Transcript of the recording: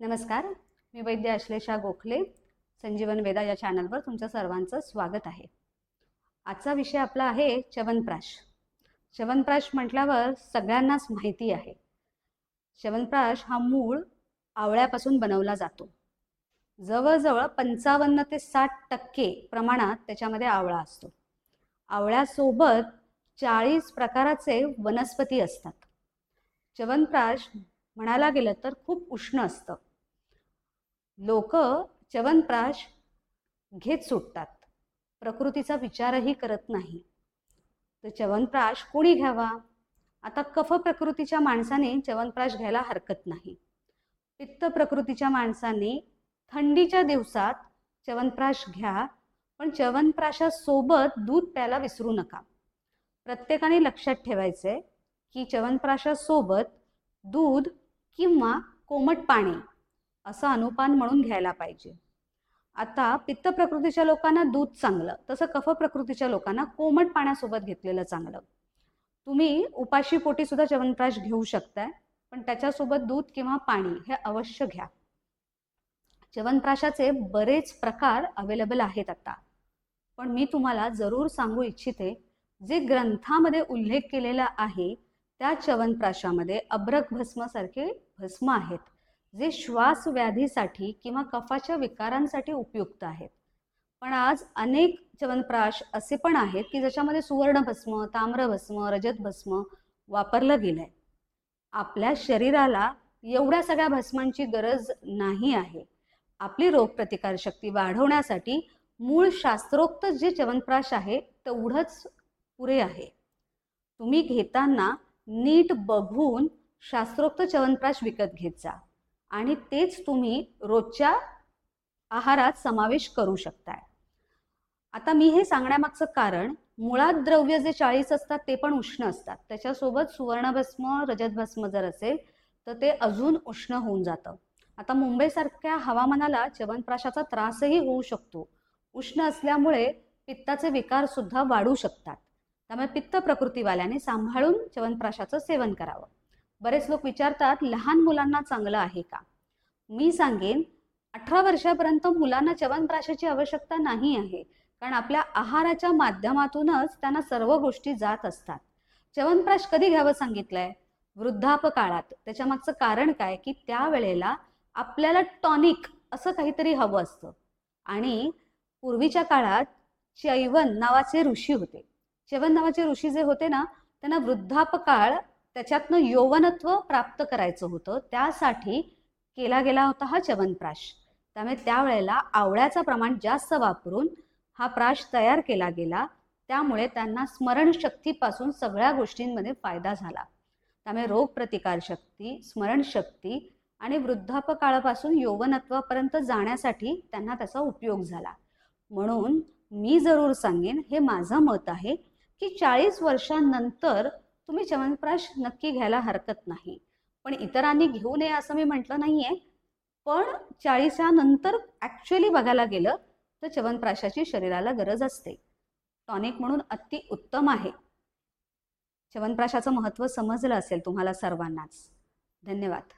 नमस्कार मी वैद्य अश्लेषा गोखले संजीवन वेदा या चॅनलवर तुमच्या सर्वांचं स्वागत आहे. आजचा विषय आपला आहे च्यवनप्राश च्यवनप्राश म्हटल्यावर सगळ्यांनाच माहिती आहे. च्यवनप्राश हा मूळ आवळ्यापासून बनवला जातो. जवळजवळ पंचावन्न ते साठ टक्के प्रमाणात त्याच्यामध्ये आवळा असतो. आवळ्यासोबत चाळीस प्रकाराचे वनस्पती असतात. च्यवनप्राश म्हणायला गेलं तर खूप उष्ण असतं. लोक च्यवनप्राश घेत सुटतात. प्रकृतीचा विचारही करत नाही. तर च्यवनप्राश कोणी घ्यावा? आता कफ प्रकृतीच्या माणसाने च्यवनप्राश घ्यायला हरकत नाही. पित्त प्रकृतीच्या माणसाने थंडीच्या दिवसात च्यवनप्राश घ्या पण च्यवनप्राशासोबत दूध प्यायला विसरू नका. प्रत्येकाने लक्षात ठेवायचं आहे की च्यवनप्राशासोबत दूध किंवा कोमट पाणी असं अनुपान म्हणून घ्यायला पाहिजे. आता पित्त प्रकृतीच्या लोकांना दूध चांगलं तसं कफ प्रकृतीच्या लोकांना कोमट पाण्यासोबत घेतलेलं चांगलं. तुम्ही उपाशी पोटी सुद्धा च्यवनप्राश घेऊ शकताय पण त्याच्यासोबत दूध किंवा पाणी हे अवश्य घ्या. च्यवनप्राशाचे बरेच प्रकार अवेलेबल आहेत आता. पण मी तुम्हाला जरूर सांगू इच्छिते जे ग्रंथामध्ये उल्लेख केलेला आहे त्या च्यवनप्राशामध्ये अब्रक भस्मासारखे भस्म आहेत. जे श्वासव्याधीसाठी किंवा कफाच्या विकारांसाठी उपयुक्त आहेत. पण आज अनेक चवनप्राश असे पण आहेत की ज्याच्यामध्ये सुवर्णभस्म ताम्रभस्म रजतभस्म वापरलं गेलं आहे आपल्या शरीराला एवढ्या सगळ्या भस्मांची गरज नाही आहे. आपली रोगप्रतिकारशक्ती वाढवण्यासाठी मूळ शास्त्रोक्त जे चवनप्राश आहे तेवढंच पुरे आहे. तुम्ही घेताना नीट बघून शास्त्रोक्त च्यवनप्राश विकत घेत जा. आणि तेच तुम्ही रोजच्या आहारात समावेश करू शकताय. आता मी हे सांगण्यामागचं कारण मुळात द्रव्य जे चाळीस असतात ते पण उष्ण असतात. त्याच्यासोबत सुवर्णभस्म रजतभस्म जर असेल तर ते अजून उष्ण होऊन जातं. आता मुंबईसारख्या हवामानाला च्यवनप्राशाचा त्रासही होऊ शकतो. उष्ण असल्यामुळे पित्ताचे विकार सुद्धा वाढू शकतात. त्यामुळे पित्त प्रकृतीवाल्याने सांभाळून च्यवनप्राशाचं सेवन करावं. बरेच लोक विचारतात लहान मुलांना चांगलं आहे का? मी सांगेन अठरा वर्षापर्यंत मुलांना च्यवनप्राशाची आवश्यकता नाही आहे. कारण आपल्या आहाराच्या माध्यमातूनच त्यांना सर्व गोष्टी जात असतात. च्यवनप्राश कधी घ्यावं सांगितलंय? वृद्धापकाळात. त्याच्यामागचं कारण काय? की त्यावेळेला आपल्याला टॉनिक असं काहीतरी हवं असतं. आणि पूर्वीच्या काळात चैवन नावाचे ऋषी होते. चैवन नावाचे ऋषी जे होते ना त्यांना वृद्धापकाळ त्याच्यातनं यौवनत्व प्राप्त करायचं होतं. त्यासाठी केला गेला होता हा च्यवनप्राश. त्यामुळे त्यावेळेला आवळ्याचं प्रमाण जास्त वापरून हा प्राश तयार केला गेला. त्यामुळे त्यांना स्मरणशक्तीपासून सगळ्या गोष्टींमध्ये फायदा झाला. त्यामुळे रोगप्रतिकारशक्ती स्मरणशक्ती आणि वृद्धापकाळापासून यौवनत्वापर्यंत जाण्यासाठी त्यांना त्याचा उपयोग झाला. म्हणून मी जरूर सांगेन हे माझं मत आहे की चाळीस वर्षांनंतर तुम्ही च्यवनप्राश नक्की घ्यायला हरकत नाही. पण इतरांनी घेऊ नये असं मी म्हटलं नाही आहे पण चाळीसानंतर ॲक्च्युली बघायला गेलं तर च्यवनप्राशाची शरीराला गरज असते. टॉनिक म्हणून अति उत्तम आहे. च्यवनप्राशाचं महत्त्व समजलं असेल तुम्हाला सर्वांनाच. धन्यवाद.